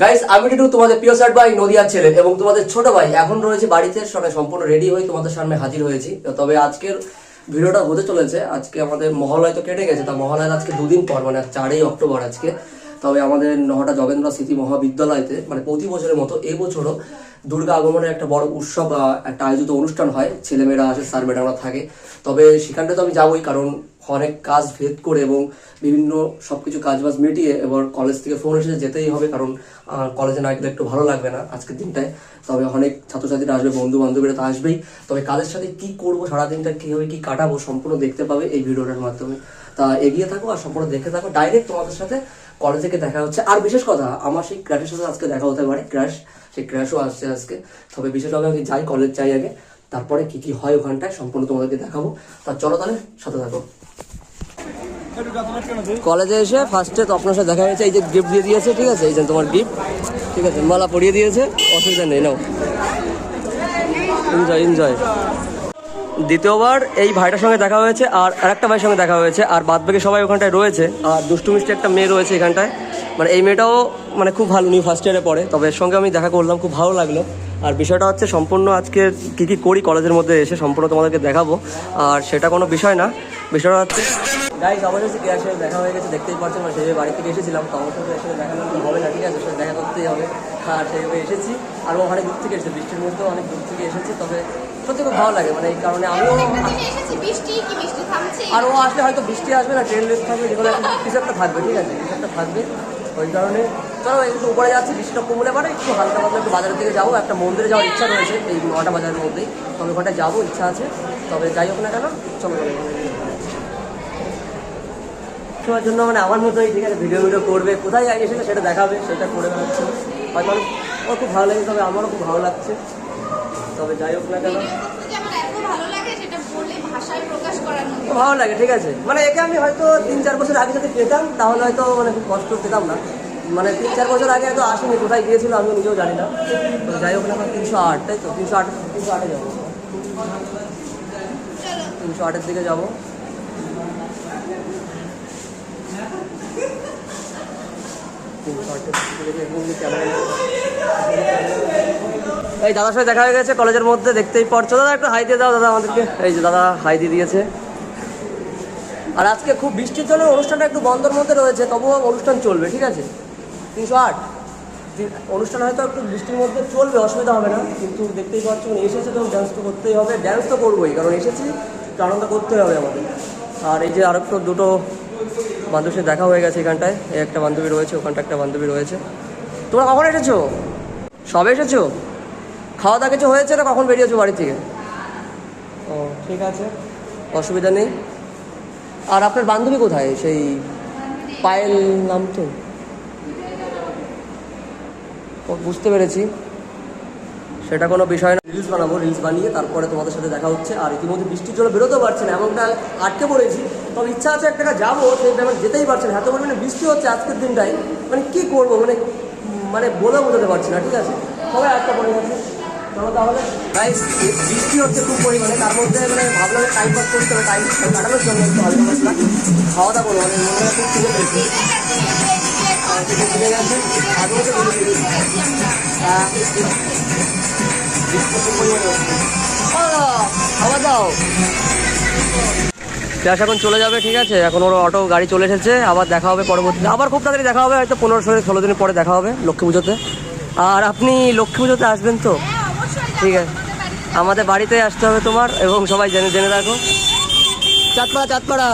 Guys আমি টিটু তোমাদের প্রিয় স্যার ভাই, নদিয়ার ছেলে এবং তোমাদের ছোট ভাই। এখন রয়েছে বাড়িতে, সবাই সম্পূর্ণ রেডি হয়ে তোমাদের সামনে হাজির হয়েছি। তবে আজকের ভিডিওটা হতে চলেছে। আজকে আমাদের মহালয় তো কেটে গেছে, তা মহালয়ের আজকে দুদিন পর মানে চারই অক্টোবর আজকে। তবে আমাদের নহটা যোগেন্দ্র স্মৃতি মহাবিদ্যালয়তে মানে প্রতি বছরের মতো এবছরও দুর্গা আগমনের একটা বড় উৎসব একটা আয়োজিত অনুষ্ঠান হয়। ছেলেমেয়েরা আসে স্যার ম্যাডামরা থাকে। তবে সেখানটা তো আমি যাবোই, কারণ অনেক কাজ ভেদ করে এবং বিভিন্ন সবকিছু কাজ বাজ মিটিয়ে এবার কলেজ থেকে ফোন এসে যেতেই হবে কারণ কলেজে না গেলে একটু ভালো লাগবে না আজকের দিনটায়। তবে অনেক ছাত্রছাত্রীরা আসবে বন্ধু বান্ধবীরা তো আসবেই। তবে কাদের সাথে কি করব, সারাদিনটা কীভাবে কি কাটাবো সম্পূর্ণ দেখতে পাবে এই ভিডিওটার মাধ্যমে। তা এগিয়ে থাকো আর সম্পূর্ণ দেখে থাকো। ডাইরেক্ট তোমাদের সাথে কলেজ থেকে দেখা হচ্ছে। আর বিশেষ কথা, আমার সেই ক্র্যাশের সাথে আজকে দেখা হতে পারে। ক্র্যাশ সেই ক্র্যাশও আসছে আজকে। তবে বিশেষভাবে আমি যাই কলেজ যাই আগে, তারপরে কি কি হয় ওখানটায় সম্পূর্ণ তোমাদেরকে দেখাবো। তা চলো তাহলে, সাথে থাকো। কলেজে এসে ফার্স্টে তো আপনার সাথে দেখা হয়েছে, এই যে গিফট দিয়ে দিয়েছে, ঠিক আছে? এই যে তোমার গিফট ঠিক আছে? মালা পরিয়ে দিয়েছে, অসুবিধা নেই, নাও। এনজয় এনজয় দ্বিতীয়বার এই ভাইটার সঙ্গে দেখা হয়েছে, আর আরেকটা ভাইয়ের সঙ্গে দেখা হয়েছে, আর বাদ বাকি সবাই ওখানটায় রয়েছে, আর দুষ্টু মিষ্টি একটা মেয়ে রয়েছে এখানটায়। মানে এই মেয়েটাও মানে খুব ভালো নিউ ফার্স্ট ইয়ারে পড়ে, তবে এর সঙ্গে আমি দেখা করলাম, খুব ভালো লাগল। আর বিষয়টা হচ্ছে সম্পূর্ণ আজকে কী কী করি, কলেজের মধ্যে এসে সম্পূর্ণ তোমাদেরকে দেখাবো, আর সেটা কোনো বিষয় না। বিষয়টা হচ্ছে গাইজ আমার সাথে গ্যাস দেখা হয়ে গেছে দেখতেই পাচ্ছেন মানে সেই বাড়ি থেকে এসেছিলাম তো আমার সাথে এসে দেখা করতে হবে না ঠিক আছে সাথে দেখা করতেই হবে। আর সেইভাবে এসেছি। আর ও অনেক দূর থেকে এসেছে বৃষ্টির মধ্যেও অনেক দূর থেকে এসেছি তবে সত্যি খুব ভালো লাগে মানে এই কারণে আমিও আর ও আসলে হয়তো বৃষ্টি আসবে না ট্রেন লেট থাকবে যেগুলো কিছু একটা থাকবে ঠিক আছে কিছু একটা থাকবে ওই কারণে চলো একটু উপরে যাচ্ছি বৃষ্টিটা কমলে পারে একটু হালকা পাতলা একটু বাজারের দিকে যাব। একটা মন্দিরে যাওয়ার ইচ্ছা রয়েছে এই নটা বাজারের মধ্যেই। তবে ওখানটায় যাব ইচ্ছা আছে। তবে যাই হোক না কেন চলো শোনার জন্য মানে আমার মতোই ঠিক আছে ভিডিও ভিডিও করবে। কোথায় এসেছে সেটা দেখাবে সেটা করে বেড়াচ্ছে। হয়তো আমি- ওর খুব ভালো লাগে তবে আমারও খুব ভালো লাগছে। তবে যাই হোক না কেন। আমার সেটা ভালো লাগে ঠিক আছে। মানে একে আমি হয়তো তিন চার বছর আগে যদি পেতাম তাহলে হয়তো মানে খুব কষ্ট পেতাম না। মানে তিন চার বছর আগে হয়তো আসেনি, কোথায় গিয়েছিল আমিও নিজেও জানি না। তো যাই হোক না তিনশো আট, তাই তো? তিনশো আট, তিনশো আটে যাব। তিনশো আটের দিকে যাব। এই দাদার সাথে দেখা হয়ে গেছে, কলেজের মধ্যে দেখতেই পারছ। দাদা, একটু হাই দিয়ে দাও, দাদা, আমাদেরকে। এই যে দাদা হাই দিয়ে দিয়েছে। আর আজকে খুব বৃষ্টির জন্য অনুষ্ঠানটা একটু বন্ধর মধ্যে রয়েছে, তবুও অনুষ্ঠান চলবে, ঠিক আছে? তিনশো আট। অনুষ্ঠান হয়তো একটু বৃষ্টির মধ্যে চলবে, অসুবিধা হবে না, কিন্তু দেখতেই পাচ্ছ মানে এসেছে তো ড্যান্স তো করতেই হবে ড্যান্স তো করবোই, কারণ এসেছি, তো আনন্দ করতে হবে আমাদের। আর এই যে আর একটু দুটো বান্ধবীর দেখা হয়ে গেছে এখানটায়, এই একটা বান্ধবী রয়েছে ওখানটা একটা বান্ধবী রয়েছে। তোমরা কখন এসেছ? সবে এসেছ? খাওয়া দাওয়া কিছু হয়েছে না কখন বেরিয়েছো বাড়ি থেকে? ও, ঠিক আছে, অসুবিধা নেই। আর আপনার বান্ধবী কোথায়? সেই পায়েল নাম তো ও বুঝতে পেরেছি। সেটা কোনো বিষয় না। রিলস বানাবো, রিলস বানিয়ে তারপরে তোমাদের সাথে দেখা হচ্ছে। আর ইতিমধ্যে বৃষ্টির জন্য বেরোতেও পারছে না, এমনটা আটকে পড়েছি। তবে ইচ্ছা আছে একটা জায়গায় যাব, সেই টাইমে যেতেই পারছে না। এত পরিমাণে বৃষ্টি হচ্ছে আজকের দিনটাই মানে কি করব মানে মানে বলে বোঝাতে পারছি না, ঠিক আছে? পরে গেছে। চলো তাহলে। বৃষ্টি হচ্ছে খুব পরিমাণে। তার মধ্যে মানে ভাবলাম টাইম পাস করতে হবে টাইম কাটানোর জন্য একটু পাতলা খাওয়া দাওয়া করব মানে মনে হয় খুব ক্লাস এখন চলে যাবে, ঠিক আছে? এখন ওর অটো গাড়ি চলে এসেছে, আবার দেখা হবে পরবর্তীতে। আবার খুব তাড়াতাড়ি দেখা হবে, হয়তো পনেরো ষোলো ষোলো দিন পরে দেখা হবে লক্ষ্মী পুজোতে। আর আপনি লক্ষ্মী পুজোতে আসবেন তো? ঠিক আছে। আমাদের বাড়িতে আসতে হবে তোমার, এবং সবাই জেনে জেনে রাখো। চাঁদপাড়া চাঁদপাড়া।